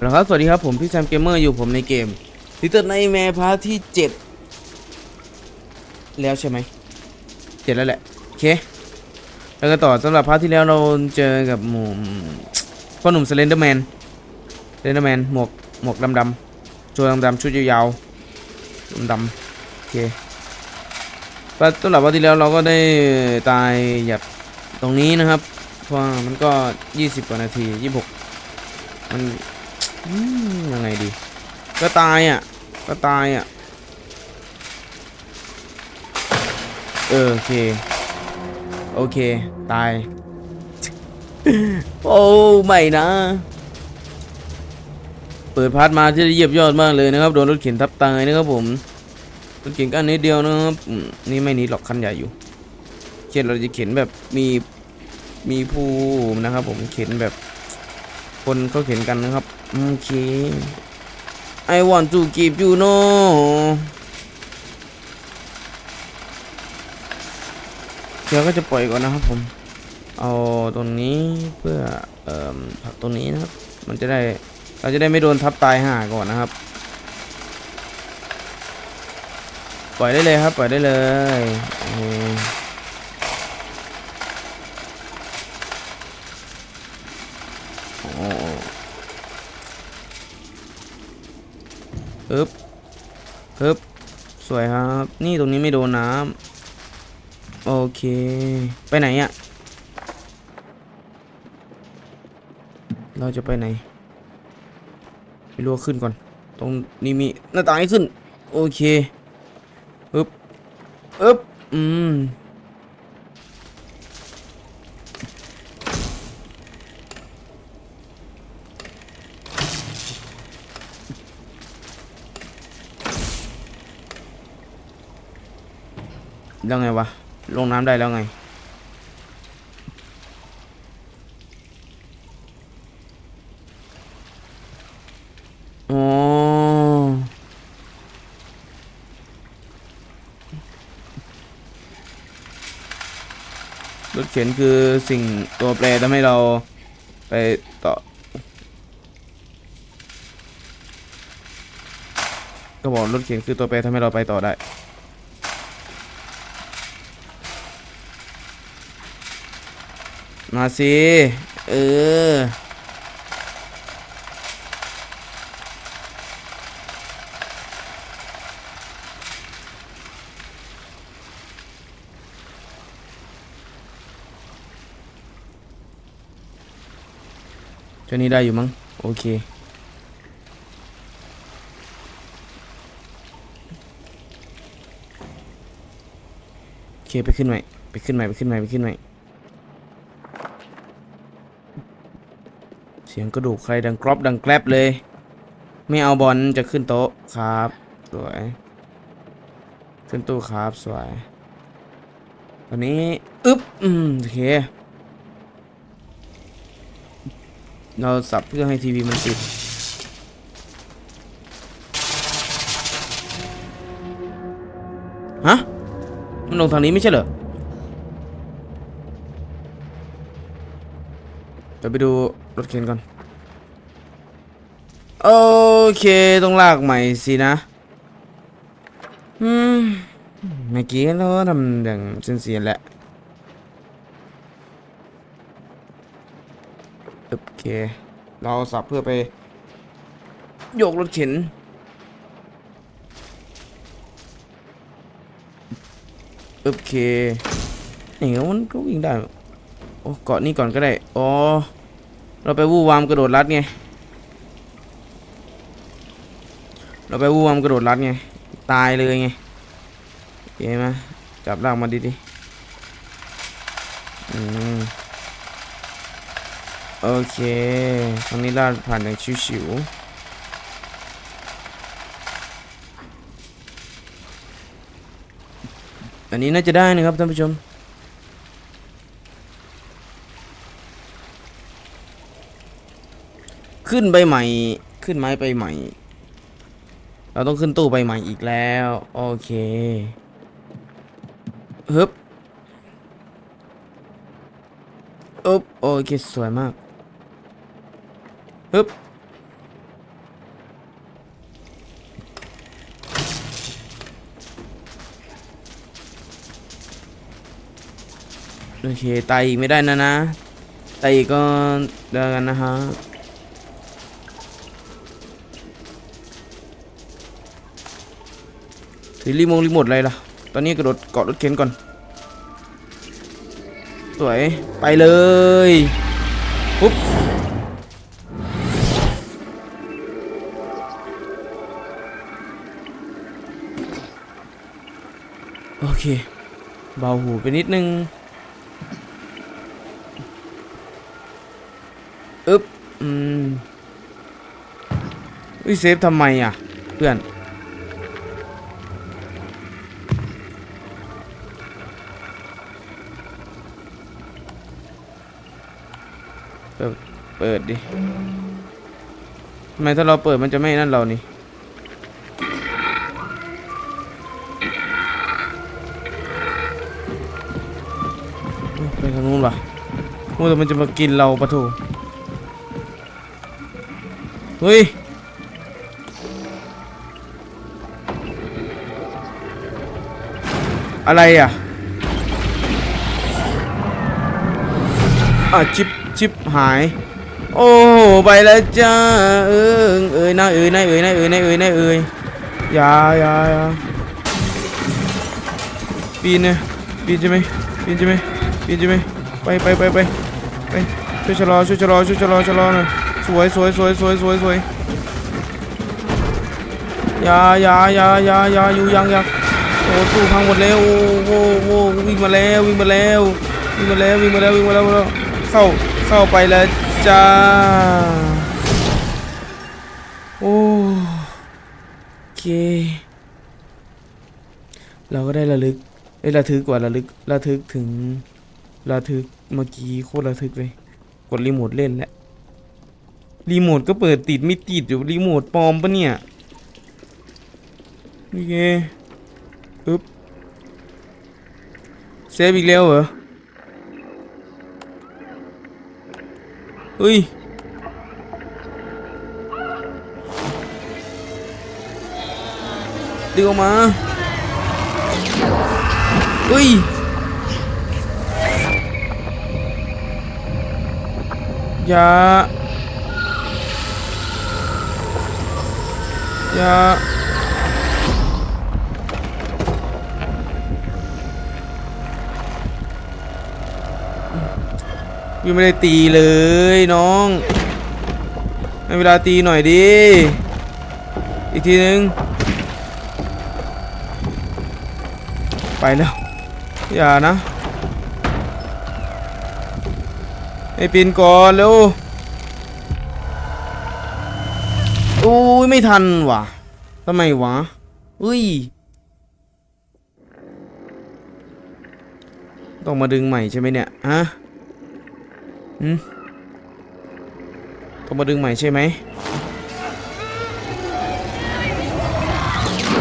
แล้วครับ สวัสดีครับ ผมพี่แซมเกมเมอร์อยู่ผมในเกมลิตเติ้ลไนแมร์พาร์ทที่ 7 แล้วใช่ไหมเจ็ดแล้วแหละ โอเค แล้วก็ต่อสำหรับพาร์ทที่แล้วเราเจอกับหมู่พ่อหนุ่มสเลนเดอร์แมนสเลนเดอร์แมนหมวกหมวกดำดำๆชุดดำๆชุดยาวๆดำๆโอเคสำหรับพาร์ทที่แล้วเราก็ได้ตายหยับตรงนี้นะครับเพราะมันก็ 20 กว่านาที 26 มัน อืมยังไงดี ก็ตายอะ ก็ตายอะ เออโอเค โอเค ตาย โอ้ไม่นะ เปิดพาร์ทมาที่ได้เยียบยอดมากเลยนะครับ โดนรถเข็นทับตายนะครับผม รถเข็นกันนิดเดียวนะครับอืมนี่ไม่นิดหรอกคันใหญ่อยู่ เข็นเราจะเข็นแบบมีมีผู้นะครับ ผมเข็นแบบ คนเขาเข็นกันนะครับ โอเค I want to keep you no เดี๋ยวก็จะปล่อยก่อนนะครับผม เอาตรงนี้เพื่อเอ่อผักตรงนี้นะครับ มันจะได้เราจะได้ไม่โดนทับตายห่าก่อนนะครับ ปล่อยได้เลยครับ ปล่อยได้เลยโอเคโอ้ ฮึบฮึบสวยครับ นี่ตรงนี้ไม่โดนน้ำโอเค ไปไหนอะ่ะ เราจะไปไหนไปรัวขึ้นก่อน ตรงนี้มีหน้าต่างให้ขึ้น โอเคอึบอึบอืม แล้วไงวะ ลงน้ำได้แล้วไง อ๋อ รถเข็นคือสิ่งตัวแปรทำให้เราไปต่อ ก็บอกรถเข็นคือตัวแปรทำให้เราไปต่อได้ มาสิเออตัวนี้ได้อยู่มั้งโอเค โอเค ไปขึ้นใหม่ ไปขึ้นใหม่ ไปขึ้นใหม่ ไปขึ้นใหม่ เสียงกระดูกใครดังกรอบดังแกลบเลย ไม่เอาบอลจะขึ้นโต๊ะครับ สวย ขึ้นตู้ครับสวยตอนนี้อึ๊บอืมโอเคเราสับเพื่อให้ทีวีมันติดฮะ มันลงทางนี้ไม่ใช่เหรอเดี๋ยวไปดู รถเข็นก่อน โอเคต้องลากใหม่สินะ อืม เมื่อกี้เราก็ทำอย่างเสียนแหละ โอเค เราสับเพื่อไป โยกรถเข็นโอเคเอ๋มันก็วิ่งได้ โอ้เกาะนี่ก่อนก็ได้ อ๋อ เราไปวู่วามกระโดดรัดไง เราไปวู่วามกระโดดรัดไง ตายเลยไงโอเคไหมจับลากมาดิดิอืมโอเคตรงนี้ลาดผ่านอย่างชิวๆอันนี้น่าจะได้นะครับท่านผู้ชม ขึ้นไปใหม่ ขึ้นไม้ไปใหม่ เราต้องขึ้นตู้ไปใหม่อีกแล้ว โอเคฮึบอึบโอเค สวยมากฮึบโอเคตายอีกไม่ได้นะนะตายอีกก็เดินกันนะฮะ ถือรีโมงรีโมทอะไรล่ะ ตอนนี้กระโดดเกาะรถเข็นก่อน สวย ไปเลยปุ๊บโอเค เบาหูไปนิดนึงอึ๊บ อืมวิเซฟทำไมอะ เพื่อน เปิด เปิดดิทำไมถ้าเราเปิดมันจะไม่นั่นเรานี่ไปทางนู้นว่ะโอ้แต่มันจะมากินเราปะโถเฮ้ย อะไรอะอะชิป ชิปหาย โอ้ไปแล้วจ้าเอิงเอ้ยนะเอ้ยนะเอ้ยนะเอ้ยนะเอ้ยนะเอ้ยอย่าอย่าอย่าปีนเนี่ยปีนใช่ไหมปีนใช่ไหมปีนใช่ไหมไปไปไปไปไปช่วยชะลอช่วยชะลอช่วยชะลอชะลอหน่อยสวยสวยสวยสวยสวยสวยอย่าอย่าอย่าอย่าอย่าอยู่ยังยังโอ้ตู้พังหมดแล้วโอ้โหโอ้โหวิ่งมาแล้ววิ่งมาแล้ววิ่งมาแล้ววิ่งมาแล้ววิ่งมาแล้ววิ่งมาแล้วเข้า เข้าไปแล้วจ้า โอ้โอเค เราก็ได้ระลึกเอ้ยระทึกกว่าระลึกระทึกถึงระทึกเมื่อกี้โคตรระทึกเลย กดรีโมทเล่นแล้วรีโมทก็เปิดติดไม่ติดอยู่รีโมทปลอมปะเนี่ยนี่ไงอึ๊บเซฟอีกแล้วเหรอ เฮ้ยดึงอ ยอย่าอย่ายังไม่ได้ตีเลยน้องให้เวลาตีหน่อยดิอีกทีนึงไปแล้วอย่านะไอ้ปีนก่อนเร็วอุ้ยไม่ทันว่ะทำไมวะอุ้ยต้องมาดึงใหม่ใช่ไหมเนี่ยฮะ ต้องมาดึงใหม่ใช่ไหม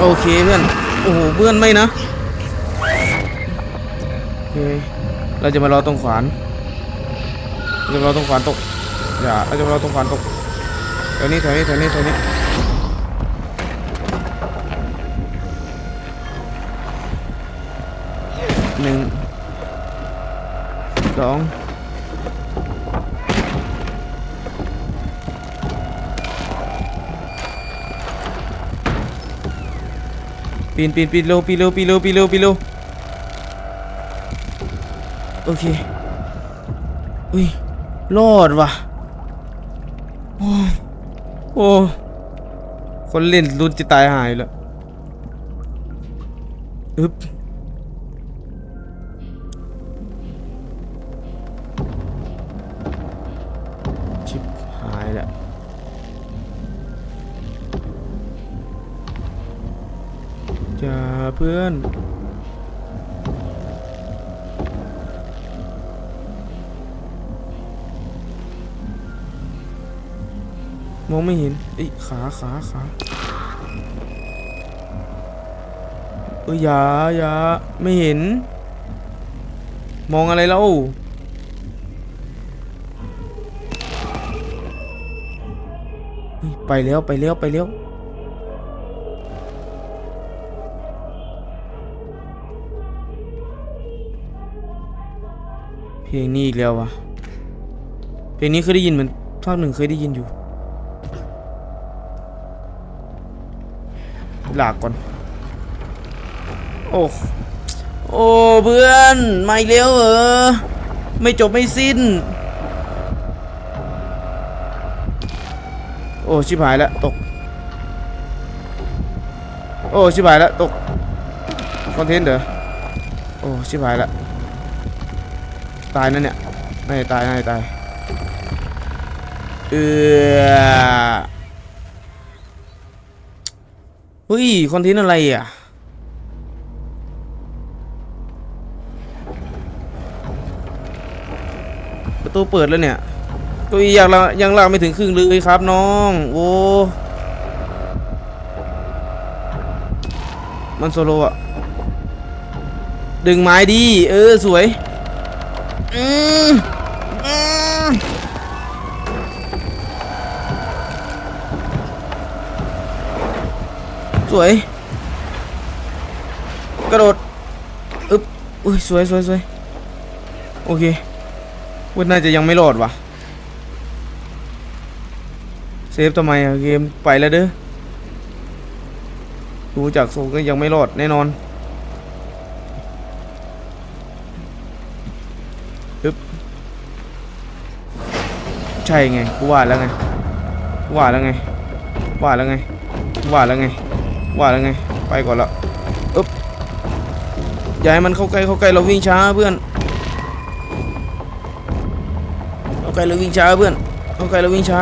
โอเคเพื่อน โอ้โหเพื่อนไม่นะ โอเค เราจะมารอตรงขวานเราจะรอตรงขวานตก อย่า เราจะมารอตรงขวานตกแถวนี้แถวนี้แถวนี้แถวนี้หนึ่งสอง ปีนปีนปีนเร็วปีนเร็วปีนเร็วปีนเร็วปีนเร็วโอเคอุ้ยรอดว่ะโอ้โอ้คนเล่นรุนจะตายหายแล้วอึ๊บชิบ จ้าเพื่อนมองไม่เห็นเอ้ขาขาขาเอ้ยอย่าอย่าไม่เห็น มองอะไรแล้ว ไปแล้วไปแล้วไปแล้ว เพลงนี้อีกแล้ววะเพลงนี้เคยได้ยินเหมือนภาคหนึ่งเคยได้ยินอยู่ หลากก่อน โอ้ โอ้เพื่อนมาอีกแล้วเหรอไม่จบไม่สิ้น โอ้ ชิบหายแล้วตก โอ้ ชิบหายแล้วตก คอนเทนต์เด้อโอ้ ชิบหายแล้ว ตายนั่นเนี่ยไม่ตายไม่ตายเออเฮ้ยคอนเทนต์อะไรอะประตูเปิดแล้วเนี่ยตัวอียังละยังลากไม่ถึงครึ่งเลยครับน้องโอ้มันโซโลอะดึงไม้ดี เออ สวย อืมอืมสวย กระโดดอึ๊บอุ้ยสวยสวยสวยโอเคว่าน่าจะยังไม่รอดวะเซฟทำไมอะเกมไปแล้วเด้อดูจากทรงก็ยังไม่รอดแน่นอน ใช่ไงกูว่าแล้วไงกูว่าแล้วไงว่าแล้วไงว่าแล้วไงว่าแล้วไง ไปก่อนละอึ๊บอย่าให้มันเข้าใกล้เข้าใกล้เราวิ่งช้าเพื่อนเข้าใกล้เราวิ่งช้าเพื่อน เข้าใกล้เราวิ่งช้า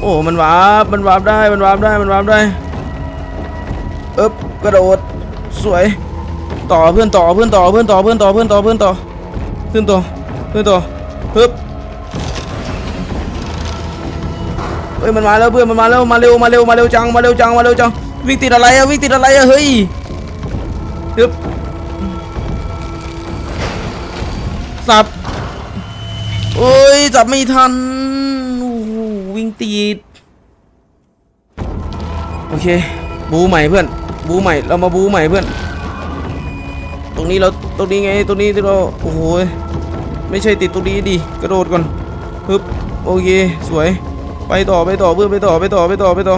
โอ้มันวาร์ปมันวาร์ปได้มันวาร์ปได้มันวาร์ปได้อึ๊บกระโดดสวย ต่อเพื่อนต่อเพื่อนต่อเพื่อนต่อเพื่อนต่อเพื่อนต่อเพื่อนต่อเพื่อนต่อเพื่อนต่อ ฮึบเฮ้ยมันมาแล้วเพื่อนมันมาแล้วมาเร็วมาเร็วมาเร็วจังมาเร็วจังมาเร็วจังวิ่งติดอะไรอะวิ่งติดอะไรอะเฮ้ยฮึบสับโอ้ยจับไม่ทันโอ้โหวิ่งติดโอเค บูใหม่เพื่อน บูใหม่เรามาบูใหม่เพื่อน ตรงนี้เราตรงนี้ไงตรงนี้ที่เราโอ้โห ไม่ใช่ติดตรงนี้ดิกระโดดก่อนฮึบโอเคสวย ไปต่อไปต่อเพื่อนไปต่อไปต่อไปต่อไปต่อ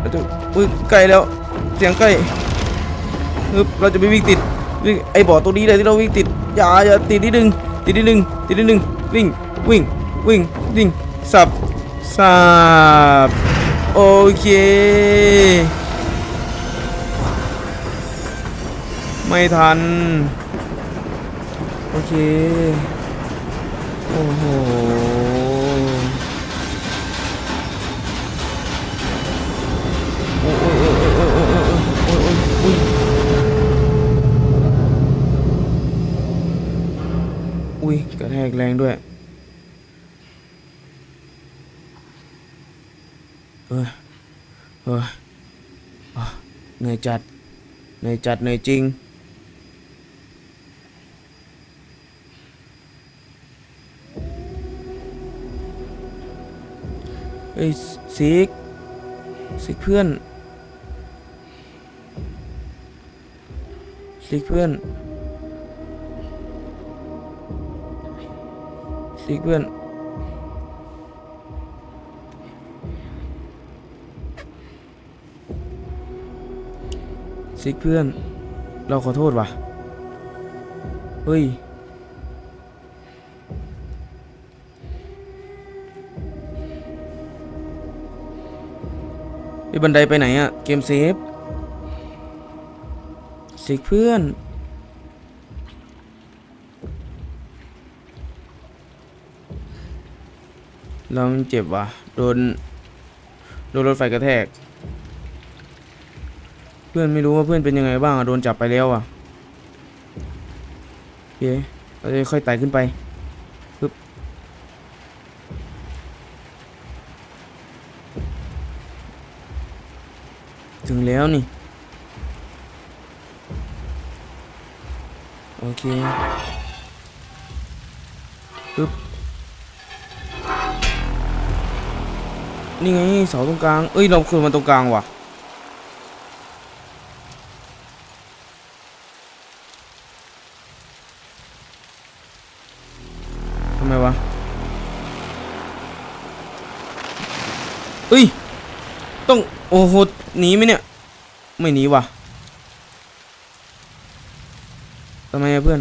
เราจะอุ้ยใกล้แล้วเสียงใกล้ฮึบเราจะไปวิ่งติดวิ่งไอ้บ่อตรงนี้เลยที่เราวิ่งติดอย่าอย่าติดนิดนึงติดนิดนึงติดนิดนึงวิ่งวิ่งวิ่งวิ่งสับสับโอเคไม่ทัน โอเค โอ้โห โอ้โอ้โอ้โอ้โอ้โอ้โอ้โอ้โอ้อุ้ยกระแทกแรงด้วยเฮ้ยเฮ้ยอะเหนื่อยจัด เหนื่อยจัดเหนื่อยจริง เอ้ยซิกซิกเพื่อนซิกเพื่อนซิกเพื่อนซิกเพื่อน เราขอโทษว่ะ เฮ้ย ไอ้บันไดไปไหนอะเกมเซฟสิกเพื่อน เราเจ็บว่ะ โดน โดนรถไฟกระแทก เพื่อนไม่รู้ว่าเพื่อนเป็นยังไงบ้างอะโดนจับไปแล้วอะโอเคเราจะค่อยไต่ขึ้นไป แล้วนี่ โอเคปึ๊บนี่ไงเสาตรงกลาง เอ้ย เราคืนมาตรงกลางว่ะ ทำไมวะ เอ้ย ต้อง โอ้โห หนีไหมเนี่ย ไม่หนีว่ะทำไมอะเพื่อน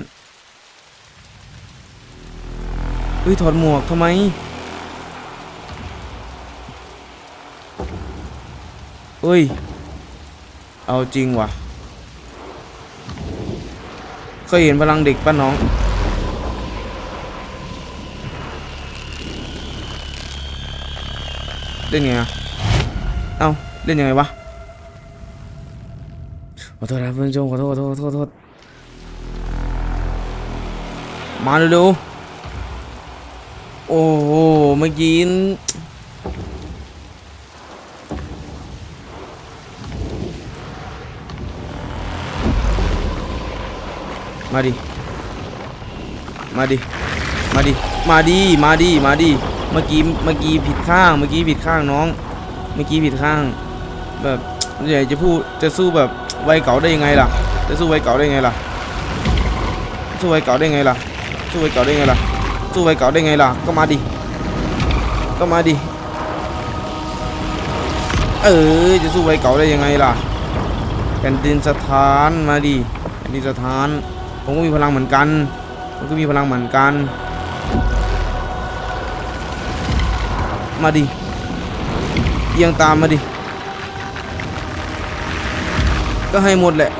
เฮ้ยถอดหมวกทำไม เฮ้ย เอาจริงว่ะ เคยเห็นพลังเด็กป้าน้องเล่นไงอะเอ้า เล่นยังไงวะ อโทษนะเพื่อนผู้ชมขอโทษขอโทษขอโทษมาเร็วๆโอ้โหเมื่อกี้มาดิ มาดิ มาดิ มาดิ มาดิ มาดิ เมื่อกี้ เมื่อกี้ผิดข้าง เมื่อกี้ผิดข้างน้อง เมื่อกี้ผิดข้าง แบบอยากจะพูด จะสู้แบบ วัยเก่าได้ยังไงล่ะจะสู้วัยเก่าได้ยังไงล่ะสู้วัยเก่าได้ไงล่ะสู้วัยเก่าได้ไงล่ะสู้วัยเก่าได้ไงล่ะก็มาดิก็มาดิเออจะสู้วัยเก่าได้ยังไงล่ะแผ่นดินสถานมาดิแผ่นดินสถานผมก็มีพลังเหมือนกันผมก็มีพลังเหมือนกัน มาดิเอียงตามมาดิ ก็ให้หมดแหละ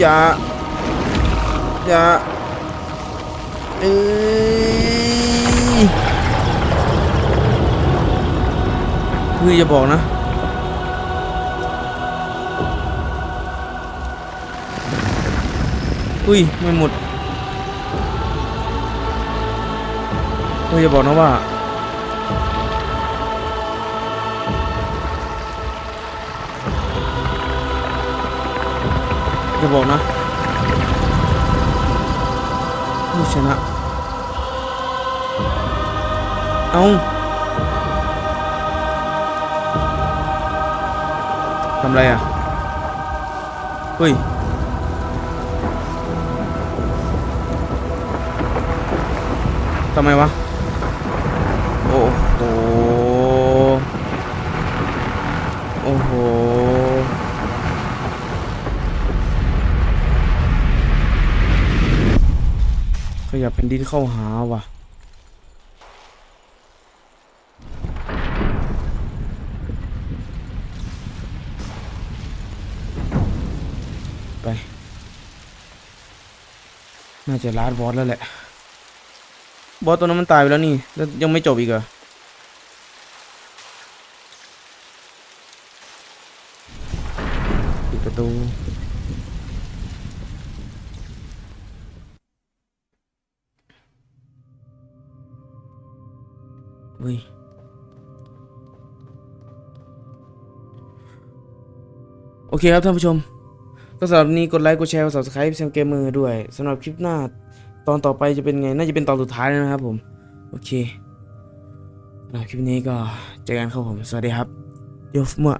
อย่า อย่า เอ้ยเฮ้ยอย่าบอกนะ อุ้ย ไม่หมดเฮ้ยอย่าบอกนะว่า อย่าบอกนะผู้ชนะ เอาทำไรอะ เฮ้ยทำไมวะ โอ้โห โอ้โห ข ยับแผ่นดินเข้าหาว่ะไป น่าจะลาดบอสแล้วแหละ บอสตัวนั้นมันตายไปแล้วนี่ แล้วยังไม่จบอีกเหรอปิดประตู เฮ้ยโอเคครับท่านผู้ชม ก็สำหรับนี้กดไลค์กดแชร์กด subscribe แซมเกมเมอร์ด้วยสำหรับคลิปหน้า ตอนต่อไปจะเป็นไง น่าจะเป็นตอนสุดท้ายแล้วนะครับผม โอเคสำหรับคลิปนี้ก็เจอกันครับผม สวัสดีครับโยฟมื่อ